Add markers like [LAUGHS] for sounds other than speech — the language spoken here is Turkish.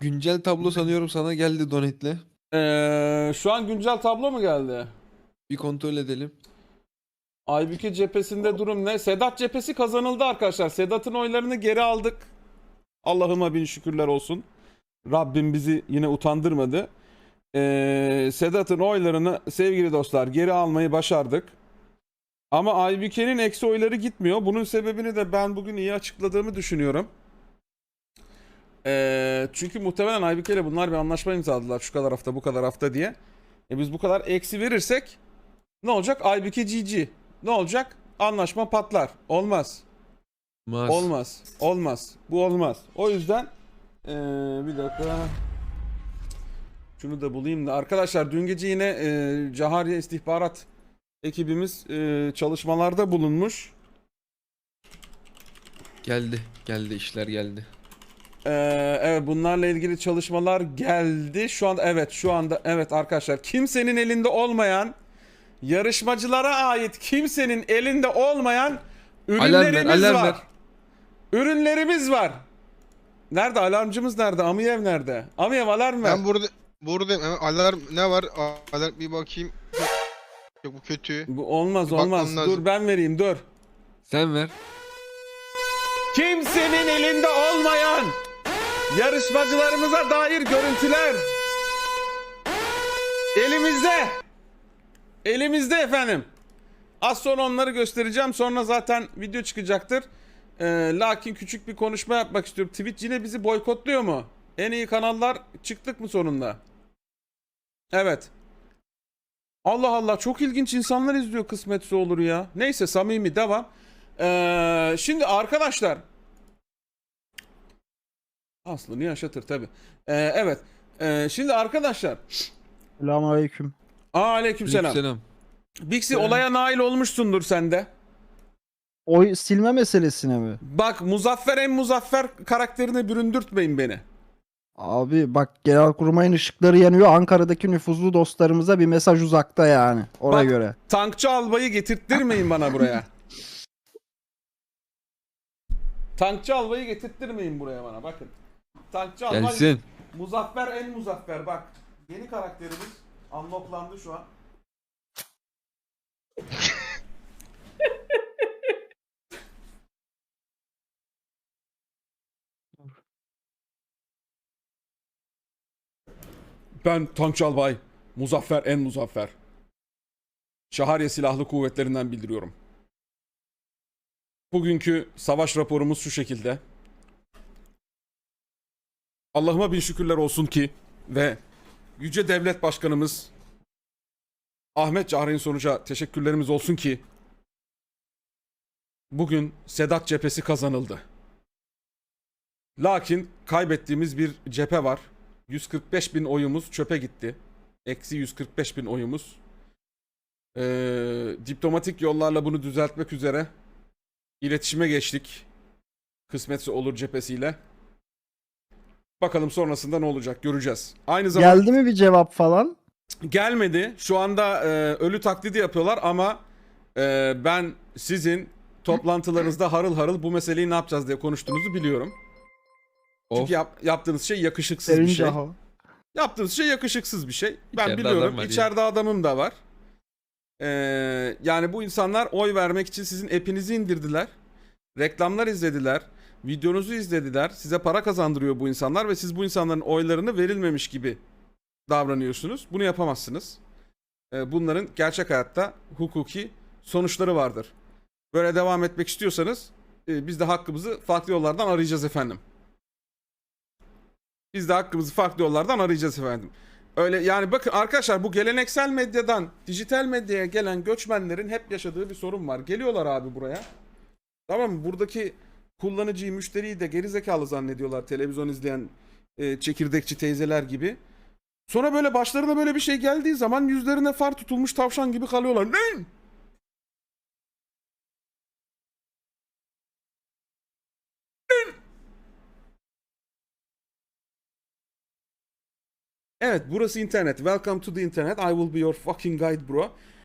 Güncel tablo sanıyorum sana geldi donetle. Ee, şu an güncel tablo mu geldi? Bir kontrol edelim. Aybüke cephesinde durum ne? Sedat cephesi kazanıldı arkadaşlar. Sedat'ın oylarını geri aldık. Allah'ıma bin şükürler olsun. Rabbim bizi yine utandırmadı. Ee, Sedat'ın oylarını sevgili dostlar geri almayı başardık. Ama Aybüke'nin eksi oyları gitmiyor. Bunun sebebini de ben bugün iyi açıkladığımı düşünüyorum. Ee, çünkü muhtemelen Aybüke ile bunlar bir anlaşma imzaladılar şu kadar hafta bu kadar hafta diye. E biz bu kadar eksi verirsek ne olacak? Aybüke GG. Ne olacak? Anlaşma patlar. Olmaz. Mas. Olmaz. Olmaz. Bu olmaz. O yüzden eee, bir dakika. Şunu da bulayım da. Arkadaşlar dün gece yine eee Cahariye istihbarat ekibimiz eee, çalışmalarda bulunmuş. Geldi. Geldi işler geldi. Eee, evet bunlarla ilgili çalışmalar geldi. Şu anda evet şu anda evet arkadaşlar kimsenin elinde olmayan yarışmacılara ait kimsenin elinde olmayan ürünlerimiz alarm var. ver. Ürünlerimiz var. Nerede alarmcımız nerede? Amiyev nerede? Amiyev alarm ver. Ben burada buradayım. Hemen alarm ne var? Alarm bir bakayım. Yok bu kötü. Bu olmaz Bir olmaz. lazım. Dur ben vereyim dur. Sen ver. Kimsenin elinde olmayan yarışmacılarımıza dair görüntüler elimizde. Elimizde efendim. Az sonra onları göstereceğim. Sonra zaten video çıkacaktır. Ee, lakin küçük bir konuşma yapmak istiyorum. Twitch yine bizi boykotluyor mu? En iyi kanallar çıktık mı sonunda? Evet. Allah Allah çok ilginç insanlar izliyor kısmetse olur ya. Neyse samimi devam. Ee, şimdi arkadaşlar Aslını yaşatır tabi. evet. Ee, şimdi arkadaşlar. Selamünaleyküm. Aa, aleykümselam. Selam. Bixi olaya nail olmuşsundur sen de. Oy silme meselesine mi? Bak Muzaffer en Muzaffer karakterine büründürtmeyin beni. Abi bak Genelkurmay'ın ışıkları yanıyor. Ankara'daki nüfuzlu dostlarımıza bir mesaj uzakta yani. Ona Bak- göre. Tankçı albayı getirttirmeyin bana buraya. [LAUGHS] Tankçı albayı getirttirmeyin buraya bana bakın. Tankçı albay Gelsin. Muzaffer en Muzaffer bak. Yeni karakterimiz unlocklandı şu an. [LAUGHS] Ben Tankçı Albay, Muzaffer en Muzaffer. Şahariye Silahlı Kuvvetlerinden bildiriyorum. Bugünkü savaş raporumuz şu şekilde. Allah'ıma bin şükürler olsun ki ve Yüce Devlet Başkanımız Ahmet Cahreyn Sonuç'a teşekkürlerimiz olsun ki bugün Sedat cephesi kazanıldı. Lakin kaybettiğimiz bir cephe var. 145 bin oyumuz çöpe gitti. Eksi 145 bin oyumuz. Ee, diplomatik yollarla bunu düzeltmek üzere iletişime geçtik. Kısmetse olur cephesiyle. Bakalım sonrasında ne olacak göreceğiz. Aynı zamanda Geldi mi bir cevap falan? gelmedi. Şu anda e, ölü taklidi yapıyorlar ama e, ben sizin toplantılarınızda harıl harıl bu meseleyi ne yapacağız diye konuştuğunuzu biliyorum. Of. Çünkü yap- yaptığınız şey yakışıksız bir şey. ha. Yaptığınız şey yakışıksız bir şey. Ben İçeride biliyorum. adam var ya. İçeride adamım da var. Ee, yani bu insanlar oy vermek için sizin app'inizi indirdiler. Reklamlar izlediler. Videonuzu izlediler. Size para kazandırıyor bu insanlar ve siz bu insanların oylarını verilmemiş gibi davranıyorsunuz. Bunu yapamazsınız. Ee, bunların gerçek hayatta hukuki sonuçları vardır. Böyle devam etmek istiyorsanız e, biz de hakkımızı farklı yollardan arayacağız efendim. Biz de hakkımızı farklı yollardan arayacağız efendim. Öyle yani bakın arkadaşlar bu geleneksel medyadan dijital medyaya gelen göçmenlerin hep yaşadığı bir sorun var. Geliyorlar abi buraya. Tamam mı? Buradaki kullanıcıyı, müşteriyi de gerizekalı zannediyorlar televizyon izleyen e, çekirdekçi teyzeler gibi. Sonra böyle başlarına böyle bir şey geldiği zaman yüzlerine far tutulmuş tavşan gibi kalıyorlar. Ne? Evet burası internet. Welcome to the internet. I will be your fucking guide bro.